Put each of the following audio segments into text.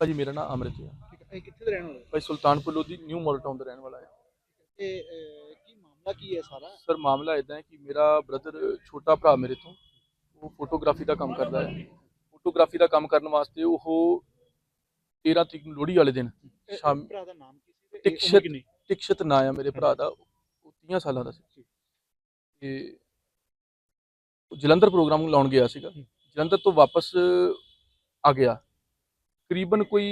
ਭਾਜੀ ਮੇਰਾ ਨਾਮ ਅਮਰਿਤ ਹੈ। ਠੀਕ ਹੈ। ਇਹ ਕਿੱਥੇ ਦੇ ਰਹਿਣ ਵਾਲੇ ਭਾਈ Sultanpur Lodhi new model town ਦਾ ਰਹਿਣ ਵਾਲਾ ਹੈ। ਤੇ ਅਹ, ਕੀ ਮਾਮਲਾ ਕੀ ਹੈ ਸਾਰਾ? ਸਰ ਮਾਮਲਾ ਇਦਾਂ ਹੈ ਕਿ ਮੇਰਾ ਬ੍ਰਦਰ ਛੋਟਾ ਭਰਾ ਮੇਰੇ ਤੋਂ ਉਹ ਫੋਟੋਗ੍ਰਾਫੀ ਦਾ ਕੰਮ ਕਰਦਾ ਹੈ। ਫੋਟੋਗ੍ਰਾਫੀ ਦਾ ਕੰਮ ਕਰਨ ਵਾਸਤੇ ਉਹ 13 ਤਰੀਕ ਨੂੰ ਲੋਹੜੀ ਵਾਲੇ ਦਿਨ ਇਹ ਸ਼ਾਮ ਭਰਾ ਦਾ ਨਾਮ ਕੀ ਸੀ ਤੇ ਇਹ ਟਿਕਸ਼ਤ- ਕਿੰਨੀ? ਟਿਕਸ਼ਤ ਨਾਂ ਆ ਮੇਰੇ ਭਰਾ ਦਾ। ਉਹ 30 ਸਾਲਾਂ ਦਾ ਸੀ। ਤੇ ਉਹ ਜਲੰਧਰ ਪ੍ਰੋਗਰਾਮ ਲਾਉਣ ਗਿਆ ਸੀਗਾ। ਜਲੰਧਰ ਤੋਂ ਵਾਪਸ ਆ ਗਿਆ। ਤਕਰੀਬਨ ਕੋਈ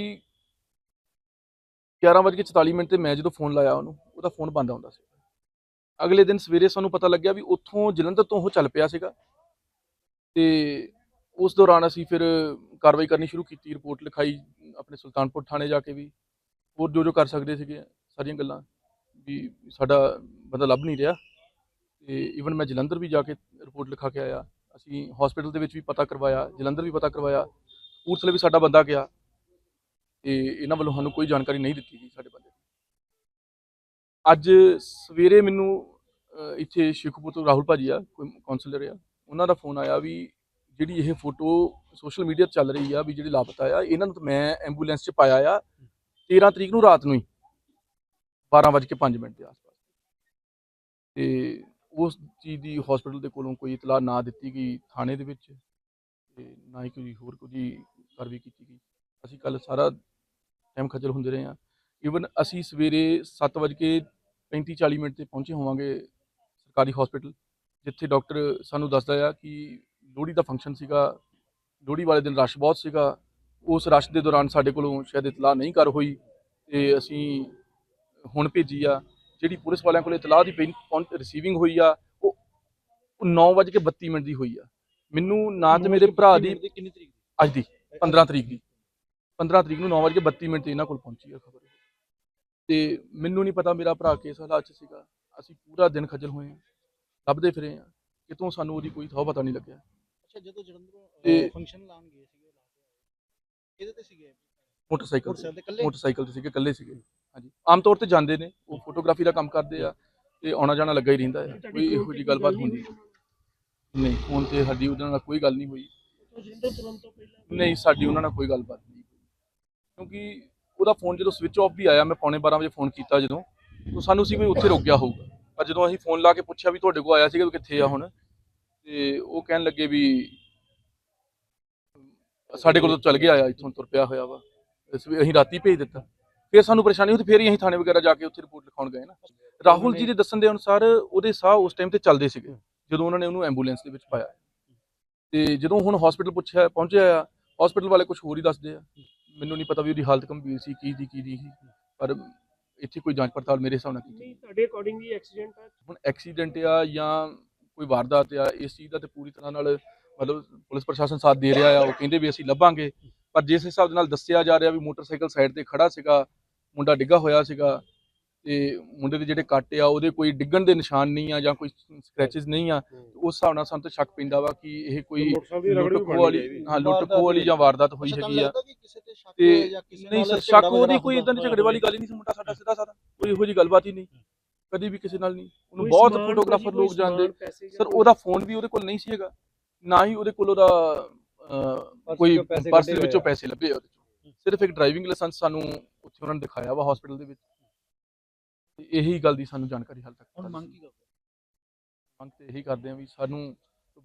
11:44 ਮਿੰਟ ਤੇ ਮੈਂ ਜਦੋਂ ਫੋਨ ਲਾਇਆ ਉਹਨੂੰ, ਉਹਦਾ ਫੋਨ ਬੰਦ ਆਉਂਦਾ ਸੀ। ਅਗਲੇ ਦਿਨ ਸਵੇਰੇ ਸਾਨੂੰ ਪਤਾ ਲੱਗਿਆ ਵੀ ਉੱਥੋਂ ਜਲੰਧਰ ਤੋਂ ਉਹ ਚੱਲ ਪਿਆ ਸੀਗਾ ਤੇ ਉਸ ਦੌਰਾਨ ਅਸੀਂ ਫਿਰ ਕਾਰਵਾਈ ਕਰਨੀ ਸ਼ੁਰੂ ਕੀਤੀ ਰਿਪੋਰਟ ਲਿਖਾਈ, ਆਪਣੇ ਸੁਲਤਾਨਪੁਰ ਥਾਣੇ ਜਾ ਕੇ ਵੀ, ਹੋਰ ਜੋ ਜੋ ਕਰ ਸਕਦੇ ਸੀਗੇ ਸਾਰੀਆਂ ਗੱਲਾਂ ਵੀ ਸਾਡਾ ਬੰਦਾ ਲੱਭ ਨਹੀਂ ਰਿਹਾ ਤੇ ਈਵਨ ਮੈਂ ਜਲੰਧਰ ਵੀ ਜਾ ਕੇ ਰਿਪੋਰਟ ਲਿਖਾ ਕੇ ਆਇਆ। ਅਸੀਂ ਹਸਪੀਟਲ ਦੇ ਵਿੱਚ ਵੀ ਪਤਾ ਕਰਵਾਇਆ, ਜਲੰਧਰ ਵੀ ਪਤਾ ਕਰਵਾਇਆ, ਕਪੂਰਥਲੇ ਵੀ ਸਾਡਾ ਬੰਦਾ ਗਿਆ। ਤੇ ਇਹਨਾਂ ਵੱਲੋਂ ਸਾਨੂੰ ਕੋਈ ਜਾਣਕਾਰੀ ਨਹੀਂ ਦਿੱਤੀ ਗਈ ਸਾਡੇ ਬੰਦੇ ਅੱਜ ਸਵੇਰੇ ਮੈਨੂੰ ਇੱਥੇ ਸ਼ੇਖੂਪੁਰ ਤੋਂ ਰਾਹੁਲ ਭਾਜੀ ਆ, ਕੋਈ ਕਾਉਂਸਲਰ ਆ, ਉਹਨਾਂ ਦਾ ਫੋਨ ਆਇਆ ਵੀ ਜਿਹੜੀ ਇਹ ਫੋਟੋ ਸੋਸ਼ਲ ਮੀਡੀਆ ਤੇ ਚੱਲ ਰਹੀ ਆ, ਵੀ ਜਿਹੜੀ ਲਾਪਤਾ ਆ, ਇਹਨਾਂ ਨੂੰ ਮੈਂ ਐਂਬੂਲੈਂਸ 'ਚ ਪਾਇਆ ਆ 13 ਤਰੀਕ ਨੂੰ ਰਾਤ ਨੂੰ ਹੀ 12:05 ਮਿੰਟ ਦੇ ਆਸ-ਪਾਸ। ਤੇ ਉਸ ਚੀਜ਼ ਦੀ ਹਸਪੀਟਲ ਦੇ ਕੋਲੋਂ ਕੋਈ ਇਤਲਾਹ ਨਾ ਦਿੱਤੀ ਗਈ ਥਾਣੇ ਦੇ ਵਿੱਚ, ਤੇ ਨਾ ਹੀ ਕੋਈ ਹੋਰ ਕੋਈ ਕਾਰਵਾਈ ਕੀਤੀ ਗਈ। ਅਸੀਂ ਕੱਲ ਸਾਰਾ ਟਾਈਮ ਖੱਜਲ ਹੁੰਦੇ ਰਹੇ ਹਾਂ। ਈਵਨ ਅਸੀਂ ਸਵੇਰੇ 7:35 40 ਮਿੰਟ ਤੇ ਪਹੁੰਚੇ ਹੋਵਾਂਗੇ ਸਰਕਾਰੀ ਹਸਪੀਟਲ ਜਿੱਥੇ ਡਾਕਟਰ ਸਾਨੂੰ ਦੱਸਦਾ ਆ ਕਿ ਲੋਹੜੀ ਦਾ ਫੰਕਸ਼ਨ ਸੀਗਾ ਲੋਹੜੀ ਵਾਲੇ ਦਿਨ ਰਸ਼ ਬਹੁਤ ਸੀਗਾ। ਉਸ ਰਸ਼ ਦੇ ਦੌਰਾਨ ਸਾਡੇ ਕੋਲੋਂ ਸ਼ਾਇਦ ਇਤਲਾਹ ਨਹੀਂ ਕਰ ਹੋਈ ਤੇ ਅਸੀਂ ਹੁਣ ਭੇਜੀ ਆ। ਜਿਹੜੀ ਪੁਲਿਸ ਵਾਲਿਆਂ ਕੋਲ ਇਤਲਾਹ ਦੀ ਰਿਸੀਵਿੰਗ ਹੋਈ ਆ ਉਹ 9:32 ਮਿੰਟ ਦੀ ਹੋਈ ਆ। ਮੈਨੂੰ ਨਾ ਤੇ ਮੇਰੇ ਭਰਾ ਦੀ ਕਿੰਨੀ ਤਰੀਕ ਦੀ? ਅੱਜ ਦੀ 15 ਤਰੀਕ ਦੀ। 15 ਤਰੀਕ ਨੂੰ 9:32 ਮਿੰਟ ਤੇ ਇਹਨਾਂ ਕੋਲ ਪਹੁੰਚੀ ਆ ਖਬਰ। ਤੇ ਮੈਨੂੰ ਨਹੀਂ ਪਤਾ ਮੇਰਾ ਭਰਾ ਕਿਸ ਹਾਲਾਤ 'ਚ ਸੀਗਾ। ਅਸੀਂ ਪੂਰਾ ਦਿਨ ਖੱਜਲ ਹੋਏ ਆ ਲੱਭਦੇ ਫਿਰੇ ਆ ਕਿਤੋਂ ਸਾਨੂੰ ਉਹਦੀ ਕੋਈ ਥਾਂ ਪਤਾ ਨਹੀਂ ਲੱਗਿਆ। ਅੱਛਾ ਜਦੋਂ ਜਲੰਧਰੋਂ ਤੇ- ਫੰਕਸ਼ਨ ਲਾਣ ਗਏ ਸੀਗੇ ਲਾ ਕੇ ਆਏ। ਕਿਹਦੇ ਤੇ ਸੀਗੇ? ਮੋਟਰਸਾਈਕਲ ਤੇ। ਮੋਟਰਸਾਈਕਲ ਸੀਗੇ ਇਕੱਲੇ ਸੀਗੇ। ਹਾਂਜੀ। ਆਮ ਤੌਰ ਤੇ ਜਾਂਦੇ ਨੇ ਉਹ ਫੋਟੋਗ੍ਰਾਫੀ ਦਾ ਕੰਮ ਕਰਦੇ ਆ ਤੇ ਆਉਣਾ ਜਾਣਾ ਲੱਗਾ ਹੀ ਰਹਿੰਦਾ ਹੈ ਕੋਈ ਇਹੋ ਜਿਹੀ ਗੱਲਬਾਤ ਹੁੰਦੀ ਨਹੀਂ ਫੋਨ ਤੇ ਸਾਡੀ ਉਹਦੇ ਨਾਲ ਕੋਈ ਗੱਲ ਨਹੀਂ ਹੋਈ। ਨਹੀਂ ਸਾਡੀ ਉਹਨਾਂ ਨਾਲ ਕੋਈ ਗੱਲਬਾਤ ਕਿਉਂਕਿ ਉਹਦਾ ਫੋਨ ਜਦੋਂ ਸਵਿਚ ਆਫ ਵੀ ਆਇਆ, ਮੈਂ ਪੌਣੇ 12 ਵਜੇ ਫੋਨ ਕੀਤਾ ਜਦੋਂ, ਤਾਂ ਸਾਨੂੰ ਸੀ ਵੀ ਉੱਥੇ ਰੁਕ ਗਿਆ ਹੋਊਗਾ। ਪਰ ਜਦੋਂ ਅਸੀਂ ਫੋਨ ਲਾ ਕੇ ਪੁੱਛਿਆ ਵੀ ਤੁਹਾਡੇ ਕੋਲ ਆਇਆ ਸੀਗਾ ਵੀ ਕਿੱਥੇ ਆ ਹੁਣ, ਤੇ ਉਹ ਕਹਿਣ ਲੱਗੇ ਵੀ ਸਾਡੇ ਕੋਲ ਤਾਂ ਚੱਲ ਗਿਆ ਆ, ਇੱਥੋਂ ਤੁਰ ਪਿਆ ਹੋਇਆ ਵਾ। ਅਸੀਂ ਰਾਤੀ ਭੇਜ ਦਿੱਤਾ। ਫਿਰ ਸਾਨੂੰ ਪਰੇਸ਼ਾਨੀ ਹੋਈ ਫਿਰ ਹੀ ਅਸੀਂ ਥਾਣੇ ਵਗੈਰਾ ਜਾ ਕੇ ਉੱਥੇ ਰਿਪੋਰਟ ਲਿਖਾਉਣ ਗਏ ਨਾ। ਰਾਹੁਲ ਜੀ ਦੇ ਦੱਸਣ ਦੇ ਅਨੁਸਾਰ ਉਹਦੇ ਸਾਹ ਉਸ ਟਾਈਮ ਤੇ ਚੱਲਦੇ ਸੀਗੇ, ਜਦੋਂ ਉਹਨਾਂ ਨੇ ਉਹਨੂੰ ਐਂਬੂਲੈਂਸ ਦੇ ਵਿੱਚ ਪਾਇਆ। ਤੇ ਜਦੋਂ ਹੁਣ ਹਸਪੀਟਲ ਪੁੱਛਿਆ ਪਹੁੰਚਿਆ ਆ ਹਸਪੀਟਲ ਵਾਲੇ ਕੁਝ ਹੋਰ ਹੀ ਦੱਸਦੇ ਆ। ਮੈਨੂੰ ਨਹੀਂ ਪਤਾ ਵੀ ਉਹਦੀ ਹਾਲਤ ਗੰਭੀਰ ਸੀ ਕੀ ਦੀ ਕੀ ਦੀ ਸੀ ਪਰ ਇੱਥੇ ਕੋਈ ਜਾਂਚ ਪੜਤਾਲ ਮੇਰੇ ਹਿਸਾਬ ਨਾਲ ਕੀਤੀ ਨਹੀਂ ਤੁਹਾਡੇ ਅਕੋਰਡਿੰਗ ਇਹ ਐਕਸੀਡੈਂਟ ਆ? ਹੁਣ ਐਕਸੀਡੈਂਟ ਆ ਜਾਂ ਕੋਈ ਵਾਰਦਾਤ ਆ ਇਸ ਚੀਜ਼ ਦਾ ਤੇ ਪੂਰੀ ਤਰ੍ਹਾਂ ਨਾਲ ਮਤਲਬ ਪੁਲਿਸ ਪ੍ਰਸ਼ਾਸਨ ਸਾਥ ਦੇ ਰਿਹਾ ਆ ਉਹ ਕਹਿੰਦੇ ਵੀ ਅਸੀਂ ਲੱਭਾਂਗੇ। ਪਰ ਜਿਸ ਹਿਸਾਬ ਦੇ ਨਾਲ ਦੱਸਿਆ ਜਾ ਰਿਹਾ ਵੀ ਮੋਟਰਸਾਈਕਲ ਸਾਈਡ ਤੇ ਖੜਾ ਸੀਗਾ ਮੁੰਡਾ ਡਿੱਗਾ ਹੋਇਆ ਸੀਗਾ ਤੇ ਮੁੰਡੇ ਦੇ ਜਿਹੜੇ ਕੱਟ ਆ ਉਹਦੇ ਕੋਈ ਡਿੱਗਣ ਦੇ ਨਿਸ਼ਾਨ ਨਹੀਂ ਆ ਜਾਂ ਕੋਈ ਸਕ੍ਰੈਚਸ ਨਹੀਂ ਆ ਉਸ ਹਿਸਾਬ ਨਾਲ ਸਾਨੂੰ ਤਾਂ ਸ਼ੱਕ ਪੈਂਦਾ ਵਾ ਕਿ ਇਹ ਕੋਈ ਲੁੱਟ ਖੋਹ ਵਾਲੀ ਹਾਂ ਲੁੱਟ ਖੋਹ ਵਾਲੀ ਜਾਂ ਵਾਰਦਾਤ ਹੋਈ ਹੈਗੀ ਆ। ਤੇ ਨਹੀਂ ਸਰ ਸ਼ੱਕ ਉਹਦੀ ਕੋਈ ਇਦਾਂ ਦੀ ਝਗੜੇ ਵਾਲੀ ਗੱਲ ਹੀ ਨਹੀਂ ਸੀ ਮੁੰਡਾ ਸਾਡਾ ਸਿੱਧਾ ਸਾਦਾ ਕੋਈ ਇਹੋ ਜੀ ਗੱਲਬਾਤ ਹੀ ਨਹੀਂ ਕਦੀ ਵੀ ਕਿਸੇ ਨਾਲ ਨਹੀਂ। ਉਹਨੂੰ ਬਹੁਤ ਫੋਟੋਗ੍ਰਾਫਰ ਲੋਕ ਜਾਣਦੇ। ਸਰ ਉਹਦਾ ਫੋਨ ਵੀ ਉਹਦੇ ਕੋਲ ਨਹੀਂ ਸੀ ਹੈਗਾ ਨਾ ਹੀ ਉਹਦੇ ਕੋਲ ਉਹਦਾ ਕੋਈ ਚੋਂ ਪੈਸੇ ਪਰਸ ਦੇ ਕੱਢੇ ਵਿੱਚੋਂ। ਪੈਸੇ ਲੱਭੇ ਉਹਦੇ ਚੋਂ। ਸਿਰਫ ਇੱਕ ਡਰਾਈਵਿੰਗ ਲਾਇਸੈਂਸ ਸਾਨੂੰ ਉੱਥੇ ਉਹਨਾਂ ਨੇ ਦਿਖਾਇਆ ਵਾ ਹਸਪੀਟਲ ਦੇ ਵਿੱਚ। ਤੇ ਇਹੀ ਗੱਲ ਦੀ ਸਾਨੂੰ ਜਾਣਕਾਰੀ ਹਾਲ ਤੱਕ ਹੁਣ ਮੰਗ। ਕੀ ਕਰਦੇ? ਮੰਗ ਤੇ ਇਹੀ ਕਰਦੇ ਆ ਵੀ ਸਾਨੂੰ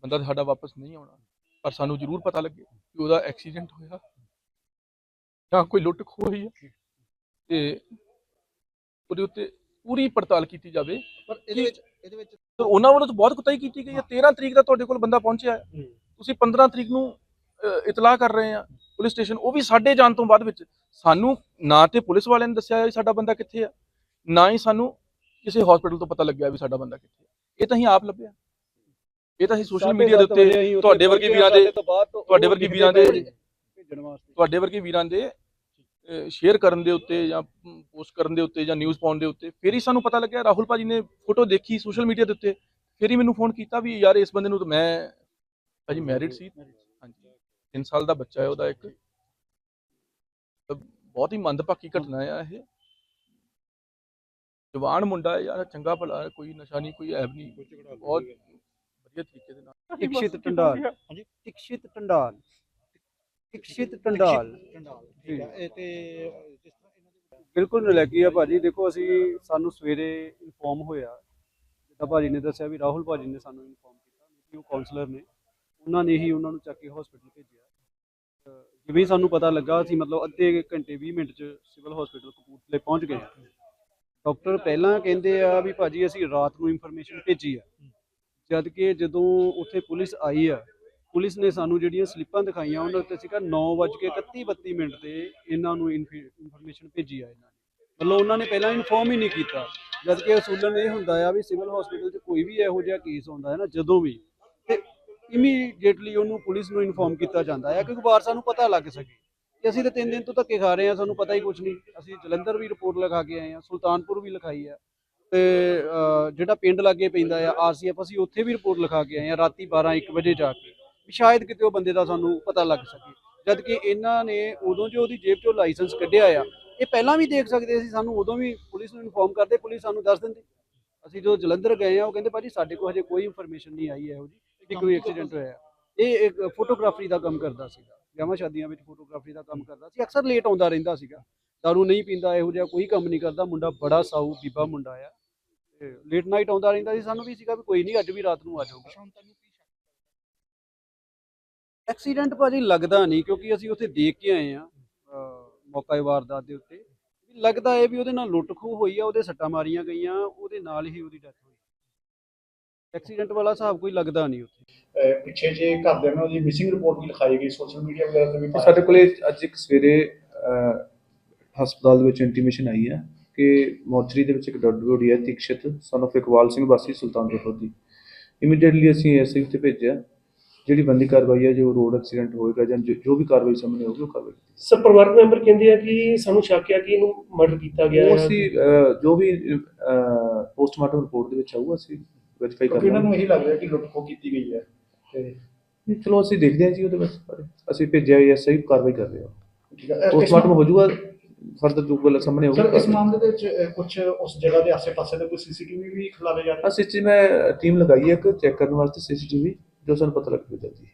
ਬੰਦਾ ਸਾਡਾ ਵਾਪਸ ਨਹੀਂ ਆਉਣਾ ਪਰ ਸਾਨੂੰ ਜ਼ਰੂਰ ਪਤਾ ਲੱਗੇ ਕਿ ਉਹਦਾ ਐਕਸੀਡੈਂਟ ਹੋਇਆ। ਜਾਂ ਕੋਈ ਲੁੱਟ ਖੋਹ ਹੋਈ ਹੈ ਤੇ ਉਹਦੇ ਉੱਤੇ ਪੂਰੀ ਪੜਤਾਲ ਕੀਤੀ ਜਾਵੇ ਪਰ ਇਹਦੇ ਵਿੱਚ ਇਹਦੇ ਵਿੱਚ ਤੇ ਉਹਨਾਂ ਵੱਲੋਂ ਤਾਂ ਬਹੁਤ ਕੁਤਾਈ ਕੀਤੀ ਗਈ ਹੈ। 13 ਤਰੀਕ ਦਾ ਤੁਹਾਡੇ ਕੋਲ ਬੰਦਾ ਪਹੁੰਚਿਆ ਹੈ। ਤੁਸੀਂ 15 ਤਰੀਕ ਨੂੰ ਇਤਲਾਹ ਕਰ ਰਹੇ ਆ ਪੁਲਿਸ ਸਟੇਸ਼ਨ। ਉਹ ਵੀ ਸਾਡੇ ਜਾਣ ਤੋਂ ਬਾਅਦ ਵਿੱਚ। ਸਾਨੂੰ ਨਾ ਤੇ ਪੁਲਿਸ ਵਾਲਿਆਂ ਨੇ ਦੱਸਿਆ ਵੀ ਸਾਡਾ ਬੰਦਾ ਕਿੱਥੇ ਆ ਨਾ ਹੀ ਸਾਨੂੰ ਕਿਸੇ ਹਸਪੀਟਲ ਤੋਂ ਪਤਾ ਲੱਗਿਆ ਵੀ ਸਾਡਾ ਬੰਦਾ ਕਿੱਥੇ ਆ ਇਹ ਤਾਂ ਅਸੀਂ ਆਪ ਲੱਭਿਆ। ਇਹ ਤਾਂ ਅਸੀਂ ਸੋਸ਼ਲ ਮੀਡੀਆ ਦੇ ਉੱਤੇ ਤੁਹਾਡੇ ਵਰਗੇ ਵੀਰਾਂ ਦੇ ਤੁਹਾਡੇ ਵਰਗੇ ਵੀਰਾਂ ਦੇ ਭੇਜਣ ਵਾਸਤੇ। ਤੁਹਾਡੇ ਵਰਗੇ ਵੀਰਾਂ ਦੇ ਸ਼ੇਅਰ ਕਰਨ ਦੇ ਉੱਤੇ ਜਾਂ ਪੋਸਟ ਕਰਨ ਦੇ ਉੱਤੇ ਜਾਂ ਨਿਊਜ਼ ਪਾਉਣ ਦੇ ਉੱਤੇ ਫਿਰ ਹੀ ਸਾਨੂੰ ਪਤਾ ਲੱਗਿਆ ਰਾਹੁਲ ਭਾਜੀ ਨੇ ਫੋਟੋ ਦੇਖੀ ਸੋਸ਼ਲ ਮੀਡੀਆ ਦੇ ਉੱਤੇ ਫਿਰ ਹੀ ਮੈਨੂੰ ਫੋਨ ਕੀਤਾ ਵੀ ਯਾਰ ਇਸ ਬੰਦੇ ਨੂੰ ਤਾਂ ਮੈਂ ਭਾਜੀ ਮੈਰਿਡ ਸੀ। ਹਾਂਜੀ। 3 ਸਾਲ ਦਾ ਬੱਚਾ ਹੈ ਉਹਦਾ ਇੱਕ। ਬਹੁਤ ਹੀ ਮੰਦਭਾਗੀ ਘਟਨਾ ਹੈ ਇਹ। ਜਵਾਨ ਮੁੰਡਾ ਹੈ ਯਾਰ ਚੰਗਾ ਭਲਾ ਕੋਈ ਨਸ਼ਾ ਨਹੀਂ ਕੋਈ ਐਬ ਨਹੀਂ। ਬਹੁਤ ਵਧੀਆ ਤਰੀਕੇ ਦੇ ਨਾਲ। ਇਕਸ਼ਿਤ ਟੰਡਾਲ। ਹਾਂਜੀ। ਇਕਸ਼ਿਤ ਟੰਡਾਲ। ਇਕਸ਼ਿਤ ਟੰਡਾਲ ਠੀਕ ਹੈ ਇਹ ਤੇ ਜਿਸ ਤਰ੍ਹਾਂ ਇਹਨਾਂ ਦੇ ਬਿਲਕੁਲ ਨਲੈਕੀ ਆ ਭਾਜੀ। ਦੇਖੋ ਅਸੀਂ ਸਾਨੂੰ ਸਵੇਰੇ ਇਨਫੋਰਮ ਹੋਇਆ। ਜਿੱਦਾਂ ਭਾਜੀ ਨੇ ਦੱਸਿਆ ਵੀ ਰਾਹੁਲ ਭਾਜੀ ਨੇ ਸਾਨੂੰ ਇਨਫੋਰਮ ਕੀਤਾ। ਕਿ ਉਹ ਕਾਉਂਸਲਰ ਨੇ। ਉਹਨਾਂ ਨੇ ਹੀ ਉਹਨਾਂ ਨੂੰ ਚੱਕ ਕੇ ਹਸਪੀਟਲ ਭੇਜਿਆ। ਜਿਵੇਂ ਸਾਨੂੰ ਪਤਾ ਲੱਗਾ ਅਸੀਂ ਮਤਲਬ ਅੱਧੇ ਘੰਟੇ 20 ਮਿੰਟ ਚ ਸਿਵਲ ਹਸਪੀਟਲ ਕਪੂਰਥਲੇ ਪਹੁੰਚ ਗਏ ਡਾਕਟਰ ਪਹਿਲਾਂ ਕਹਿੰਦੇ ਆ ਵੀ ਭਾਜੀ ਅਸੀਂ ਰਾਤ ਨੂੰ ਇਨਫੋਰਮੇਸ਼ਨ ਭੇਜੀ ਆ। ਜਦ ਕਿ ਜਦੋਂ ਉੱਥੇ ਪੁਲਿਸ ਆਈ ਆ ਪੁਲਿਸ ਨੇ ਸਾਨੂੰ ਜਿਹੜੀਆਂ ਸਲਿੱਪਾਂ ਦਿਖਾਈਆਂ ਉਹਨਾਂ ਉੱਤੇ ਸੀਗਾ 9:31 ਮਿੰਟ ਤੇ ਇਹਨਾਂ ਨੂੰ ਇਨਫੋਰਮੇਸ਼ਨ ਭੇਜੀ ਆ ਇਹਨਾਂ ਨੇ। ਮਤਲਬ ਉਹਨਾਂ ਨੇ ਪਹਿਲਾਂ ਇਨਫੋਰਮ ਹੀ ਨਹੀਂ ਕੀਤਾ। ਜਦ ਕਿ ਅਸੂਲਨ ਇਹ ਹੁੰਦਾ ਆ ਵੀ ਸਿਵਲ ਹਸਪੀਟਲ 'ਚ ਕੋਈ ਵੀ ਇਹੋ ਜਿਹਾ ਕੇਸ ਹੁੰਦਾ ਹੈ ਨਾ, ਜਦੋਂ ਵੀ, ਤੇ ਇਮੀਡੀਏਟਲੀ ਉਹਨੂੰ ਪੁਲਿਸ ਨੂੰ ਇਨਫੋਰਮ ਕੀਤਾ ਜਾਂਦਾ ਹੈ ਕਿਉਂਕਿ ਬਾਹਰ ਸਾਨੂੰ ਪਤਾ ਲੱਗ ਸਕੇ ਕਿ ਅਸੀਂ ਤਾਂ ਤਿੰਨ ਦਿਨ ਤੋਂ ਧੱਕੇ ਖਾ ਰਹੇ ਹਾਂ ਸਾਨੂੰ ਪਤਾ ਹੀ ਕੁਝ ਨਹੀਂ। ਅਸੀਂ ਜਲੰਧਰ ਵੀ ਰਿਪੋਰਟ ਲਿਖਾ ਕੇ ਆਏ ਹਾਂ ਸੁਲਤਾਨਪੁਰ ਵੀ ਲਿਖਾਈ ਆ, ਤੇ ਜਿਹੜਾ ਪਿੰਡ ਲਾਗੇ ਪੈਂਦਾ ਆ, ਆਰਸੀਐਫ, ਅਸੀਂ ਉੱਥੇ ਵੀ ਰਿਪੋਰਟ ਲਿਖਾ ਕੇ ਆਏ ਹਾਂ ਰਾਤੀ 12 1 ਵਜੇ ਜਾ ਕੇ। ਸ਼ਾਇਦ ਕਿਤੇ ਉਹ ਬੰਦੇ ਦਾ ਸਾਨੂੰ ਪਤਾ ਲੱਗ ਸਕੇ। ਜਦ ਕਿ ਇਹਨਾਂ ਨੇ ਉਦੋਂ ਜੋ ਉਹਦੀ ਜੇਬ ਚੋਂ ਲਾਇਸੈਂਸ ਕੱਢਿਆ ਆ, ਇਹ ਪਹਿਲਾਂ ਵੀ ਦੇਖ ਸਕਦੇ ਸੀ, ਸਾਨੂੰ ਉਦੋਂ ਵੀ ਪੁਲਿਸ ਨੂੰ ਇਨਫੋਰਮ ਕਰਦੇ, ਪੁਲਿਸ ਸਾਨੂੰ ਦੱਸ ਦਿੰਦੀ। ਅਸੀਂ ਜਦੋਂ ਜਲੰਧਰ ਗਏ ਆ, ਉਹ ਕਹਿੰਦੇ, ਭਾਜੀ, ਸਾਡੇ ਕੋਲ ਹਜੇ ਕੋਈ ਇਨਫੋਰਮੇਸ਼ਨ ਨਹੀਂ ਆਈ ਇਹੋ ਜੀ ਕਿ ਕੋਈ ਐਕਸੀਡੈਂਟ ਹੋਇਆ ਇਹ ਇੱਕ ਫੋਟੋਗ੍ਰਾਫਰੀ ਦਾ ਕੰਮ ਕਰਦਾ ਸੀਗਾ। ਵਿਆਹਾਂ ਸ਼ਾਦੀਆਂ ਵਿੱਚ ਫੋਟੋਗ੍ਰਾਫਰੀ ਦਾ ਕੰਮ ਕਰਦਾ ਸੀ। ਅਕਸਰ ਲੇਟ ਆਉਂਦਾ ਰਹਿੰਦਾ ਸੀਗਾ। ਦਾਰੂ ਨਹੀਂ ਪੀਂਦਾ, ਇਹੋ ਜਿਹਾ ਕੋਈ ਕੰਮ ਨਹੀਂ ਕਰਦਾ। ਮੁੰਡਾ ਬੜਾ ਸਾਊ, ਬੀਬਾ ਮੁੰਡਾ ਆ। ਲੇਟ ਨਾਈਟ ਆਉਂਦਾ ਰਹਿੰਦਾ ਸੀ। ਸਾਨੂੰ ਵੀ ਸੀਗਾ ਵੀ ਕੋਈ ਨਹੀਂ, ਅੱਜ ਵੀ ਰਾਤ ਨੂੰ ਆ ਜਾਊਗਾ। ਐਕਸੀਡੈਂਟ ਭਾਜੀ ਲੱਗਦਾ ਨਹੀਂ ਕਿਉਂਕਿ ਅਸੀਂ ਉੱਥੇ ਦੇਖ ਕੇ ਆਏ ਆ ਮੌਕਾ ਵਾਰਦਾਤ ਦੇ ਉੱਤੇ। ਲੱਗਦਾ ਹੈ ਵੀ ਉਹਦੇ ਨਾਲ ਲੁੱਟ ਖੋਹ ਹੋਈ ਆ ਉਹਦੇ ਸੱਟਾਂ ਮਾਰੀਆਂ ਗਈਆਂ ਉਹਦੇ ਨਾਲ ਹੀ ਉਹਦੀ ਡੈਥ ਹੋਈ। ਐਕਸੀਡੈਂਟ ਵਾਲਾ ਹਿਸਾਬ ਕੋਈ ਲੱਗਦਾ ਨਹੀਂ ਉੱਥੇ। ਪਿੱਛੇ ਜੇ ਘਰਦਿਆਂ ਨੇ ਉਹਦੀ ਮਿਸਿੰਗ ਰਿਪੋਰਟ ਵੀ ਲਿਖਾਈ ਗਈ ਸੋਸ਼ਲ ਮੀਡੀਆ ਵਗੈਰਾ ਤੇ ਵੀ ਸਾਡੇ ਕੋਲੇ ਅੱਜ ਇੱਕ ਸਵੇਰੇ ਹਸਪਤਾਲ ਦੇ ਵਿੱਚ ਇੰਟੀਮੇਸ਼ਨ ਆਈ ਹੈ ਕਿ ਮੋਰਚਰੀ ਦੇ ਵਿੱਚ ਇੱਕ ਡੈਡ ਬੋਡੀ ਹੈ ਤੀਕਸ਼ਿਤ ਸਨ of ਇਕਬਾਲ ਸਿੰਘ ਵਾਸੀ ਸੁਲਤਾਨਪੁਰ ਦੀ ਇਮੀਡੀਏਟਲੀ ਅਸੀਂ ਐਸਆਈ ਤੇ ਭੇਜਿਆ। ਜਿਹੜੀ ਬੰਦੀ ਕਾਰਵਾਈ ਹੈ ਜੋ ਰੋਡ ਐਕਸੀਡੈਂਟ ਹੋਏਗਾ ਜਾਂ ਜੋ- ਜੋ ਵੀ ਕਾਰਵਾਈ ਸਾਹਮਣੇ ਆਊਗੀ ਉਹ ਕਾਰਵਾਈ ਕੀਤੀ ਸਰ ਪਰਿਵਾਰਕ ਮੈਂਬਰ ਕਹਿੰਦੇ ਆ ਕਿ ਸਾਨੂੰ ਸ਼ੱਕ ਆ ਕਿ ਇਹਨੂੰ ਮਰਡਰ ਕੀਤਾ ਗਿਆ ਉਹ ਹੈ। ਅਸੀਂ ਅਹ, ਜੋ ਵੀ ਪੋਸਟਮਾਰਟਮ ਰਿਪੋਰਟ ਦੇ ਵਿੱਚ ਆਊਗਾ ਅਸੀਂ ਵੈਰੀਫਾਈ ਕਿਉਂਕਿ ਇਹਨਾਂ ਕਰਾਂਗੇ। ਨੂੰ ਇਹੀ ਲੱਗ ਰਿਹਾ ਕਿ ਲੁੱਟ ਖੋਹ ਕੀਤੀ ਗਈ ਹੈ ਤੇ ਨਹੀਂ, ਚਲੋ ਅਸੀਂ ਦੇਖਦੇ ਹਾਂ ਜੀ ਉਹਦੇ ਵਿੱਚ ਬਾਰੇ। ਅਸੀਂ ਭੇਜਿਆ ਐਸਆਈ ਕਾਰਵਾਈ ਕਰ ਰਹੇ ਹਾਂ। ਠੀਕ ਹੈ ਪੋਸਟਮਾਰਟਮ ਹੋ ਜਾਊਗਾ ਫਰਦਰ ਜੋ ਗੱਲ ਸਾਹਮਣੇ ਸਰ ਇਸ ਆਊਗੀ ਮਾਮਲੇ ਦੇ ਵਿੱਚ ਕੁਝ ਉਸ ਜਗ੍ਹਾ ਦੇ ਆਸ-ਪਾਸੇ ਦੇ ਕੋਈ ਸੀਸੀਟੀਵੀ ਵੀ ਖਿਲਾਰੇ ਜਾ ਰਹੇ ਅਸੀਂ ਜੀ ਮੈਂ ਟੀਮ ਲਗਾਈ ਹੈ ਇੱਕ ਚੈੱਕ ਕਰਨ ਵਾਸਤੇ ਸੀਸੀਟੀਵੀ। ਜੋ ਸਾਨੂੰ ਪਤਾ ਲੱਗ ਜੂ ਜਲਦੀ